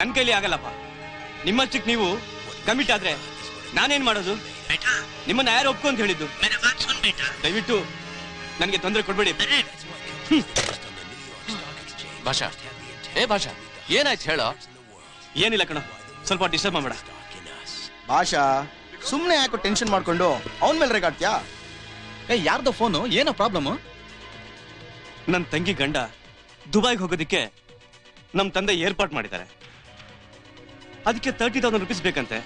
ನನ್ ಕೈಲಿ ಆಗಲ್ಲಪ್ಪ. ನಿಮ್ಮಷ್ಟಕ್ಕೆ ನೀವು ಕಮಿಟ್ ಆದ್ರೆ ನಾನೇನ್ ಮಾಡೋದು? ನಿಮ್ಮನ್ನ ಯಾರು ಒಪ್ಕೊ ಅಂತ ಹೇಳಿದ್ದು? ದಯವಿಟ್ಟು ನನ್ಗೆ ತೊಂದರೆ ಕೊಡ್ಬೇಡಿ. ಭಾಷಾ. ಏ ಭಾಷಾ ಏನಾಯ್ತು ಹೇಳೋ? ಏನಿಲ್ಲ ಕಣ ಸ್ವಲ್ಪ ಡಿಸ್ಟರ್ಬ್ ಮಾಡಬೇಡ. ಭಾಷಾ ಸುಮ್ನೆ ಯಾಕೋ ಟೆನ್ಷನ್ ಮಾಡ್ಕೊಂಡು ಅವನ್ ಮೇಲೆ ರೇಗಾಡ್ತೀಯಾ? ಏ ಯಾರ್ದೋ ಫೋನು? ಏನೋ ಪ್ರಾಬ್ಲಮ್ ನನ್ನ ತಂಗಿ ಗಂಡ ದುಬೈಗೆ ಹೋಗೋದಿಕ್ಕೆ ನಮ್ಮ ತಂದೆ ಏರ್ಪಾಟ್ ಮಾಡಿದ್ದಾರೆ. ಅದಕ್ಕೆ ತರ್ಟಿ ತೌಸಂಡ್ ರುಪೀಸ್ ಬೇಕಂತೆ.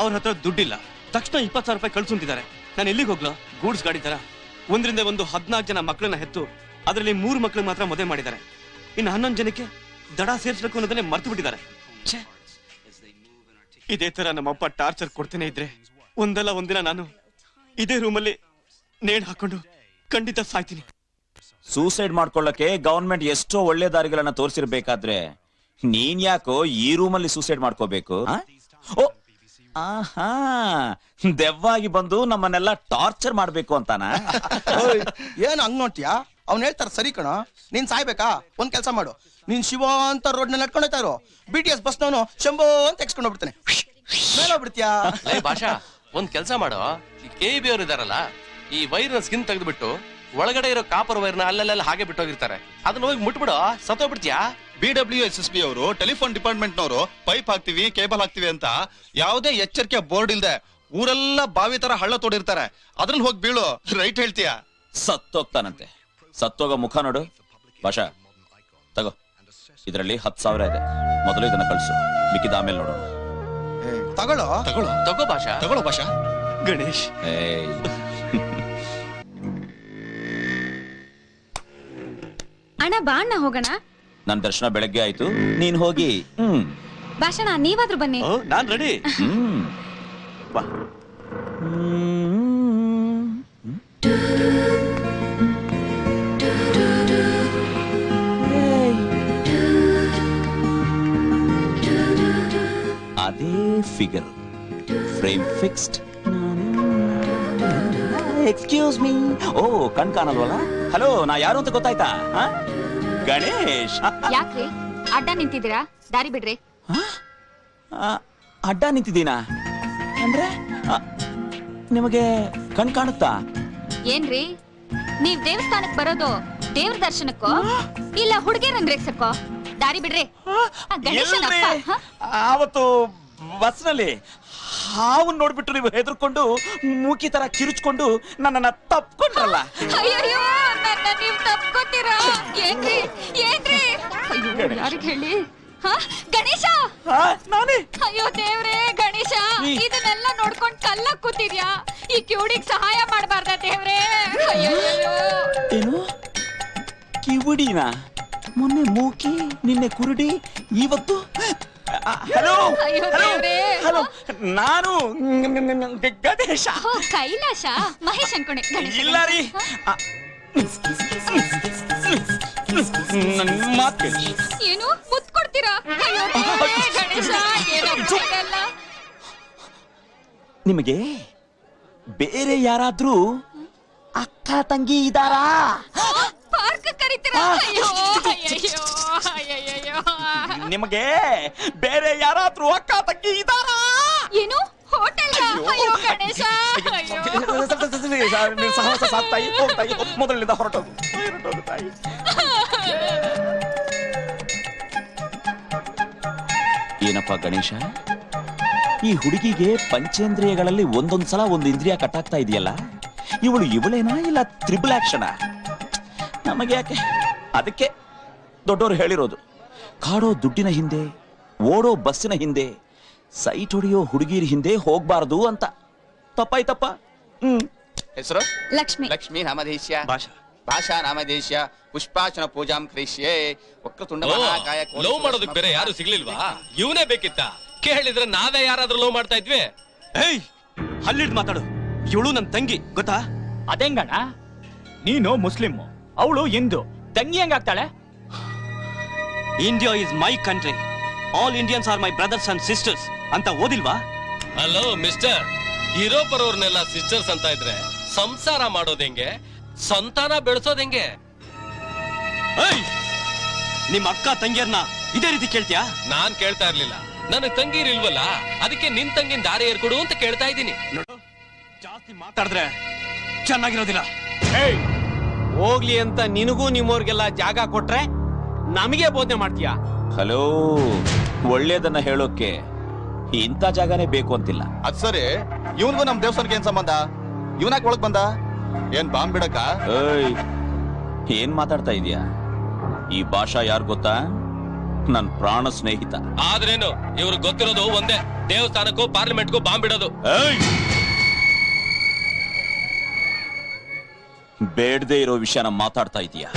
ಅವ್ರ ಹತ್ರ ದುಡ್ಡಿಲ್ಲ. ತಕ್ಷಣ ಇಪ್ಪತ್ತು ಸಾವಿರ ರೂಪಾಯಿ ಕಳ್ಸುಂತಿದ್ದಾರೆ ನಾನು ಎಲ್ಲಿಗೆ ಹೋಗ್ಲ? ಗೂಡ್ಸ್ ಗಾಡಿ ತರ ಒಂದರಿಂದ ಒಂದು ಹದಿನಾಲ್ಕು ಜನ ಮಕ್ಕಳನ್ನ ಹೆತ್ತು ಅದರಲ್ಲಿ ಮೂರು ಮಕ್ಕಳು ಮಾತ್ರ ಮದುವೆ ಮಾಡಿದ್ದಾರೆ. ಇನ್ನು ಹನ್ನೊಂದು ಜನಕ್ಕೆ ದಡ ಸೇರಿಸಬೇಕು ಅನ್ನೋದನ್ನೇ ಮರ್ತು ಬಿಟ್ಟಿದ್ದಾರೆ. ಇದೇ ತರ ನಮ್ಮಪ್ಪ ಟಾರ್ಚರ್ ಕೊಡ್ತೇನೆ ಇದ್ರೆ ಒಂದಲ್ಲ ಒಂದಿನ ನಾನು ಇದೇ ರೂಮಲ್ಲಿ ನೇಣು ಹಾಕೊಂಡು ಖಂಡಿತ ಸಾಯ್ತೀನಿ. ಸೂಸೈಡ್ ಮಾಡ್ಕೊಳ್ಳಕ್ಕೆ ಗವರ್ಮೆಂಟ್ ಎಷ್ಟೋ ಒಳ್ಳೆ ದಾರಿಗಳನ್ನ ತೋರಿಸಿರ್ಬೇಕಾದ್ರೆ ನೀನ್ ಯಾಕೋ ಈ ರೂಮಲ್ಲಿ ಸೂಸೈಡ್ ಮಾಡ್ಕೋಬೇಕು? ಓ ಆಹಾ ದೆವ್ವಾಗಿ ಬಂದು ನಮ್ಮನ್ನೆಲ್ಲ ಟಾರ್ಚರ್ ಮಾಡ್ಬೇಕು ಅಂತಾನ? ಏನು ಹಂಗ್ ನೋಡ್ತೀಯಾ? ಅವ್ನ್ ಹೇಳ್ತಾರ ಸರಿ ಕಣ ನೀನ್ ಸಾಯ್ಬೇಕಾ? ಒಂದ್ ಕೆಲಸ ಮಾಡು. ನೀನ್ ಶಿವ ಅಂತ ರೋಡ್ನಲ್ಲಿ ನಡ್ಕೊಂಡು ಹೋಗ್ತಾ ಇರೋ. ಬಿ ಟಿ ಎಸ್ ಬಸ್ ನವನು ಶಂಭೋ ಅಂತ ಎಕ್ಸ್ಕೊಂಡು ಹೋಗ್ಬಿಡ್ತಾನೆ. ಮೇಲೋಗ್ಬಿಡ್ತೀಯಾ? ಲೈ ಭಾಷಾ ಒಂದ್ ಕೆಲ್ಸ ಮಾಡೋ. ಕೆ ಬಿ ಅವ್ರು ಇದಾರಲ್ಲ ಈ ವೈರ್ನ ಸ್ಕಿನ್ ತೆಗೆದ್ಬಿಟ್ಟು ಒಳಗಡೆ ಇರೋ ಕಾಪರ್ ವೈರ್ನ ಅಲ್ಲೆಲ್ಲ ಹಾಗೆ ಬಿಟ್ಟೋಗಿರ್ತಾರೆ. ಅದನ್ನ ಹೋಗಿ ಮುಟ್ಬಿಡು ಸತ್ತೋಗ್ಬಿಡ್ತೀಯಾ? B W S S B ಅವರು ಟೆಲಿಫೋನ್ ಡಿಪಾರ್ಟ್ಮೆಂಟ್ ನವರು ಪೈಪ್ ಹಾಕ್ತಿವಿ ಕೇಬಲ್ ಹಾಕ್ತಿವಿ ಅಂತ ಯಾವುದೇ ಎಚ್ಚರಿಕೆ ಬೋರ್ಡ್ ಇಲ್ದೆ ಊರೆಲ್ಲ ಬಾವಿ ತರ ಹಳ್ಳ ತೋಡಿರ್ತಾರೆ. ಅದ್ರಲ್ಲಿ ಹೋಗಿ ಬೀಳು. ರೈಟ್ ಹೇಳ್ತೀಯ? ಸತ್ತೋಗ್ತಾನಂತೆ. ಸತ್ತೋಗೋ ಮುಖ ನೋಡು. ಭಾಷಾ ತಗೋ. ಇದರಲ್ಲಿ ಹತ್ತು ಸಾವಿರ ಇದೆ. ಮೊದಲು ಇದನ್ನ ಕಳಿಸು. ಮಿಕ್ಕಿದ ಆಮೇಲೆ ನೋಡೋಣ. ತಗೊಳ್ಳೋ? ತಗೊಳ್ಳೋ. ತಗೋ ಭಾಷಾ. ತಗೊಳ್ಳೋ ಭಾಷಾ. ಗಣೇಶ್. ಏಯ್. ಅಣ್ಣ ಬಾ ಅಣ್ಣ ಹೋಗೋಣ. ನನ್ ದರ್ಶನ ಬೆಳಗ್ಗೆ ಆಯ್ತು. ನೀನ್ ಹೋಗಿ. ಹ್ಮ್. ಭಾಷಣ ನೀವಾದ್ರೂ ಬನ್ನಿ. ಓ ನಾನ್ ರೆಡಿ ಹ್ಮ್. ಅದೇ figure frame fixed excuse me ಓ ಕಣ್ ಕಾಣಲ್ವಲ್ಲ? ಹಲೋ ನಾ ಯಾರು ಅಂತ ಗೊತ್ತಾಯ್ತಾ? ಗಣೇಶ್. ಯಾಕ್ರಿ? ಅಡ್ಡ ನಿಂತಿದ್ದೀರಾ? ದಾರಿ ಬಿಡ್ರಿ. ಆ, ಅಡ್ಡ ನಿಂತಿದ್ದೀನಾ? ಅಂದ್ರೆ ಆ, ನಿಮಗೆ ಕಣ್ ಕಾಣುತ್ತಾ? ಏನ್ರಿ? ನೀವ್ ದೇವಸ್ಥಾನಕ್ ಬರೋದು ದೇವ್ರ ದರ್ಶನಕ್ಕೋ? ಇಲ್ಲ ಹುಡುಗಿಯರನ್ ರೇಗ್ಸಕ್ಕೋ? ದಾರಿ ಬಿಡ್ರಿ. ಆ, ಗಣೇಶನ ಎಲ್ರಿ? ಅಪ್ಪ, ಹ? ಆವತ್ತು ಬಸ್ನಲ್ಲಿ ಹಾವು ನೋಡ್ಬಿಟ್ಟು ನೀವು ಹೆದರ್ಕೊಂಡು ಮೂಕಿ ತರ ಕಿರುಚ್ಕೊಂಡು ನನ್ನನ್ನ ತಪ್ಕೊಂಡ್ರಲ್ಲ? ಅಯ್ಯಯ್ಯೋ! ನನ್ನ ನೀವ್ ತಪ್ಕೋತೀರಾ? ಏನ್ರಿ? ಏನ್ರಿ? ಅಯ್ಯೋ ಯಾರಿಗ್ ಹೇಳಿ? ಹಾ ಗಣೇಶ? ಹಾ ನಾನೇ. ಅಯ್ಯೋ ದೇವ್ರೇ ಗಣೇಶ ಇದನ್ನೆಲ್ಲ ನೋಡ್ಕೊಂಡ್ ಕಲ್ಲ ಕೂತಿದ್ಯಾ? ಈ ಕಿವುಡಿಗ್ ಸಹಾಯ ಮಾಡಬಾರ್ದ ದೇವ್ರೇ? ಅಯ್ಯೋ ಏನು? ಕಿವುಡಿನ? ಮೊನ್ನೆ ಮೂಕಿ ನಿನ್ನೆ ಕುರುಡಿ ಇವತ್ತು? ಹಲೋ ಅಯ್ಯೋ ಹಲೋ ದೇವ್ರೇ. ಹಲೋ ನಾನು ಗಣೇಶ. ಓ ಕೈಲಾಶ ಮಹೇಶ್ ಅನ್ಕೊಂಡೆ ಗಣೇಶ ಇಲ್ಲ ರೀ. ಮಾತ್ ಕೇಳಿ. ಏನು? ಮುತ್ ಕೊಡ್ತೀರಾ? ಅಯ್ಯೋ ದೇವ್ರೇ, ಗಣೇಶ ಏನಪ್ಪ ಇದೆಲ್ಲ? ನಿಮಗೆ ಬೇರೆ ಯಾರಾದ್ರೂ ಅಕ್ಕ ತಂಗಿ ಇದಾರಾ ಪಾರ್ಕ್ ಕರಿತೀರಾ? ಅಯ್ಯೋ ಅಯ್ಯಯ್ಯೋ ಅಯ್ಯಯ್ಯೋ ನಿಮಗೆ ಬೇರೆ ಯಾರಾದ್ರೂ ಅಕ್ಕ ತಂಗಿ ಇದಾರಾ ಏನು ಹೋಟೆಲ್ ಅಯ್ಯೋ ಗಣೇಶ ಅಯ್ಯೋ ಸಾಕ್ತಾಯಿ ಹೋಗ್ತಾಯಿ ಮೊದಲಿನಿಂದ ತಾಯಿ ಏನಪ್ಪ ಗಣೇಶ? ಈ ಹುಡುಗಿಗೆ ಪಂಚೇಂದ್ರಿಯಗಳಲ್ಲಿ ಒಂದೊಂದ್ ಸಲ ಒಂದು ಇಂದ್ರಿಯ ಕಟ್ಟಾಗ್ತಾ ಇದೆಯಲ್ಲ? ಇವಳು ಇವಳೇನಾ ಇಲ್ಲ ತ್ರಿಬಲ್ ಆಕ್ಷನ? ನಮಗೆ ಯಾಕೆ? ಅದಕ್ಕೆ ದೊಡ್ಡವರು ಹೇಳಿರೋದು. ಕಾಡೋ ದುಡ್ಡಿನ ಹಿಂದೆ, ಓಡೋ ಬಸ್ಸಿನ ಹಿಂದೆ, ಸೈಟ್ ಹೊಡೆಯೋ ಹುಡುಗಿರ ಹಿಂದೆ ಹೋಗ್ಬಾರ್ದು ಅಂತ. ತಪ್ಪಾಯ್ತಪ್ಪ? ಹ್ಮ್. ಹೆಸರು? ಲಕ್ಷ್ಮಿ. ಲಕ್ಷ್ಮಿ ನಾಮಧೇಶ್ಯ. ಭಾಷಾ. ಭಾಷಾ ನಾಮಧೇಶ್ಯ. ಪುಷ್ಪಾಚನ ಪೂಜಾಂ ಕ್ರಿಶ್ಯೆ ವಕ್ರತುಂಡ ತುಂಡ ಲವ್ ಮಾಡೋದಕ್ಕೆ ಬೇರೆ ಯಾರು ಸಿಗ್ಲಿಲ್ವಾ? ಇವನೇ ಬೇಕಿತ್ತ? ಕೇಳಿದ್ರೆ ನಾವೇ ಯಾರಾದ್ರೂ ಲವ್ ಮಾಡ್ತಾ ಇದ್ವಿ? ಏಯ್ ಹಲ್ಲಿಡ್ ಮಾತಾಡು. ಇವಳು ನನ್ ತಂಗಿ ಗೊತ್ತಾ? ಅದೆಂಗಣ ನೀನು ಮುಸ್ಲಿಂ ಅವಳು ಹಿಂದೂ. ತಂಗಿ ಹೆಂಗಾಗ್ತಾಳೆ? India is my country all Indians are my brothers and sisters ಅಂತ ಓದಿಲ್ವಾ? ಹಲೋ ಮಿಸ್ಟರ್ ಇರೋ ಬರೋರ್ನೆಲ್ಲ ಸಿಸ್ಟರ್ಸ್ ಅಂತ ಇದ್ರೆ ಸಂಸಾರ ಮಾಡೋದ್ ಹೆಂಗೆ? ಸಂತಾನ ಬೆಳೆಸೋದ್ ಹೆಂಗೆ? ಏಯ್! ನಿಮ್ಮ ಅಕ್ಕ ತಂಗಿಯರ್ನ ಇದೇ ರೀತಿ ಕೇಳ್ತೀಯಾ? ನಾನ್ ಕೇಳ್ತಾ ಇರ್ಲಿಲ್ಲ. ನನಗ್ ತಂಗಿರ್ ಇಲ್ವಲ್ಲ? ಅದಕ್ಕೆ ನಿನ್ ತಂಗಿನ ದಾರಿ ಏರ್ಕೊಡು ಅಂತ ಕೇಳ್ತಾ ಇದ್ದೀನಿ. ನೋಡು ಜಾಸ್ತಿ ಮಾತಾಡಿದ್ರೆ ಚೆನ್ನಾಗಿರೋದಿಲ್ಲ. ಏಯ್! ಹೋಗ್ಲಿ ಅಂತ ನಿನಗೂ ನಿಮ್ಮವ್ರಿಗೆಲ್ಲ ಜಾಗ ಕೊಟ್ರೆ ನಮಗೆ ಬೋಧನೆ ಮಾಡ್ತೀಯಾ? ಹಲೋ ಒಳ್ಳೇದನ್ನ ಹೇಳೋಕೆ ಇಂಥ ಜಾಗನೇ ಬೇಕು ಅಂತಿಲ್ಲ. ಅದ್ ಸರಿ. ಇವನ್ಗೂ ನಮ್ ದೇವಸ್ಥಾನಕ್ಕೆ ಏನ್ ಸಂಬಂಧ? ಇವನಾಕ್ ಒಳಗ್ ಬಂದ? ಏನ್ ಬಾಂಬ್ ಬಿಡಕ ಏಯ್ ಏನ್ ಮಾತಾಡ್ತಾ ಇದೀಯಾ? ಈ ಭಾಷಾ ಯಾರು ಗೊತ್ತಾ? ನನ್ ಪ್ರಾಣ ಸ್ನೇಹಿತ. ಆದ್ರೇನು ಇವ್ರಿಗೆ ಗೊತ್ತಿರೋದು ಒಂದೇ. ದೇವಸ್ಥಾನಕ್ಕೂ ಪಾರ್ಲಿಮೆಂಟ್ಗೂ ಬಾಂಬ್ ಬಿಡೋದು. ಏಯ್! ಬೇಡದೇ ಇರೋ ವಿಷಯನ ಮಾತಾಡ್ತಾ ಇದೀಯಾ?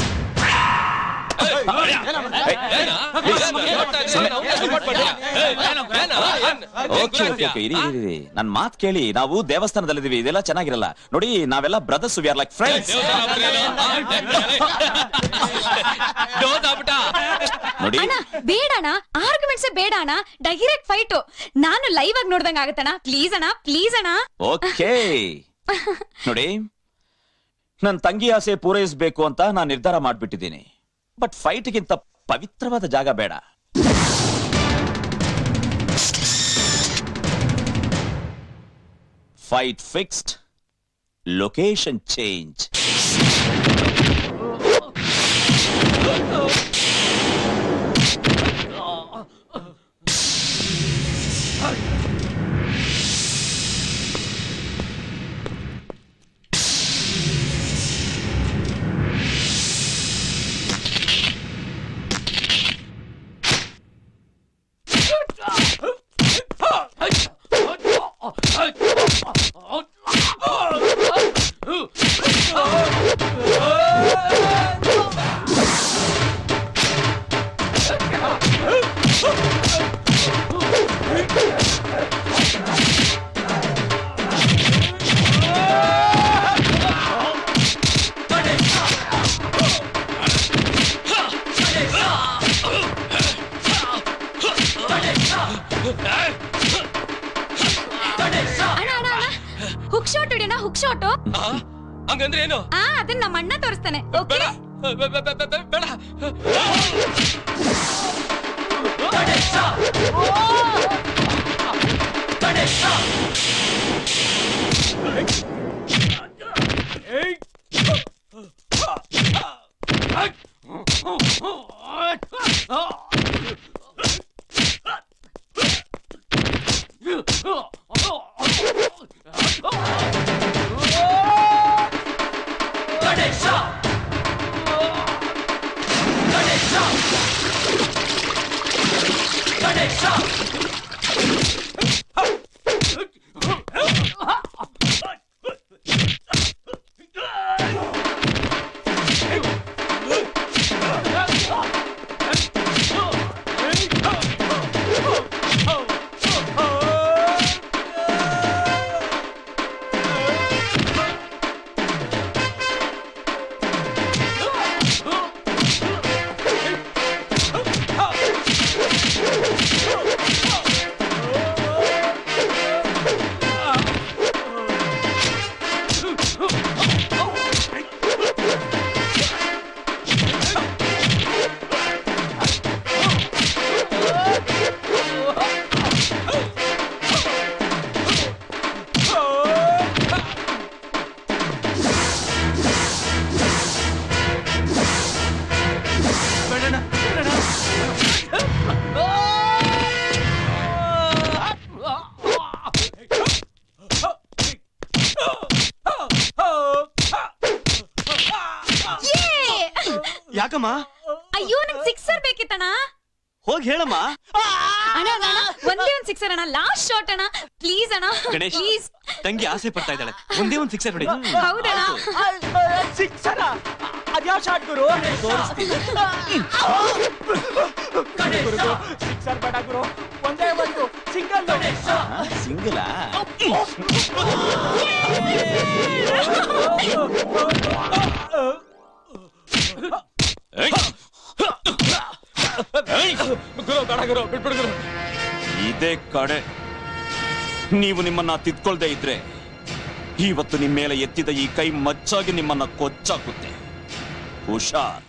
ಓಕೆ ಮಾತ್ ಕೇಳಿ ನಾವು ದೇವಸ್ಥಾನದಲ್ಲಿದ್ದೀವಿ ಇದೆಲ್ಲ ಚೆನ್ನಾಗಿರಲ್ಲ ನೋಡಿ ನಾವೆಲ್ಲ brothers we are like friends ನೋಡಿ ಅಣ್ಣ ಬೇಡಣ್ಣ ಆರ್ಗ್ಯುಮೆಂಟ್ಸ್ ಅಣ್ಣ ಡೈರೆಕ್ಟ್ ಫೈಟ್ ನಾನು ಲೈವ್ ಆಗಿ ನೋಡ್ದಂಗ ಆಗತ್ತಣ್ಣ ಪ್ಲೀಸ್ ಅಣ್ಣ ಪ್ಲೀಸ್ ಅಣ್ಣ ಓಕೆ ನೋಡಿ ನನ್ ತಂಗಿ ಆಸೆ ಪೂರೈಸಬೇಕು ಅಂತ ನಾನು ನಿರ್ಧಾರ ಮಾಡ್ಬಿಟ್ಟಿದ್ದೀನಿ ಬಟ್ ಫೈಟ್ಗಿಂತ ಪವಿತ್ರವಾದ ಜಾಗ ಬೇಡ fight fixed location change shot ಹೊಡಿಯೋಣ hook shot ಹಂಗಂದ್ರೆ ಏನು ಆ ಅದನ್ನ ನಮ್ಮ ಅಣ್ಣ ತೋರಿಸ್ತಾನೆ ಓಕೆ ಬೇಡ ಬೇ- ಬೇ- ಬೇ- ಬೇ- ಯಾಕಮ್ಮ ಅಯ್ಯೋ ನಂಗೆ ಸಿಕ್ಸರ್ ಬೇಕಿತ್ತಣ್ಣ ಹೋಗಿ ಹೇಳಮ್ಮ ಅಣ್ಣ ಅಣ್ಣ, ಅಣ್ಣ ಒಂದೇ ಒಂದ್ ಸಿಕ್ಸರ್ ಅಣ್ಣ ಲಾಸ್ಟ್ ಶಾಟ್ ಅಣ್ಣ ಪ್ಲೀಸ್ ಅಣ್ಣ ಗಣೇಶ್ ಪ್ಲೀಸ್ ತಂಗಿ ಆಸೆ ಪಡ್ತಾ ಇದ್ದಾಳೆ ಒಂದೇ ಒಂದ್ ಸಿಕ್ಸರ್ ಹೊಡಿ ಹೌದಣ್ಣ ಸಿಕ್ಸರ ಅದ್ಯಾವ ಶಾಟ್ ಗುರು ಸಿಕ್ಸರ್ ಬೇಡ ಗುರು ಒಂದೇ ಒಂದು ಸಿಂಗಲ್ ಸಿಂಗಲ ಇದೇ ಕಡೆ. ನೀವು ನಿಮ್ಮನ್ನ ತಿದ್ಕೊಳ್ದೇ ಇದ್ರೆ ಇವತ್ತು ನಿಮ್ಮ ಮೇಲೆ ಎತ್ತಿದ ಈ ಕೈ ಮಚ್ಚಾಗಿ ನಿಮ್ಮನ್ನ ಕೊಚ್ಚಾಕುತ್ತೆ. ಹುಷಾರ್.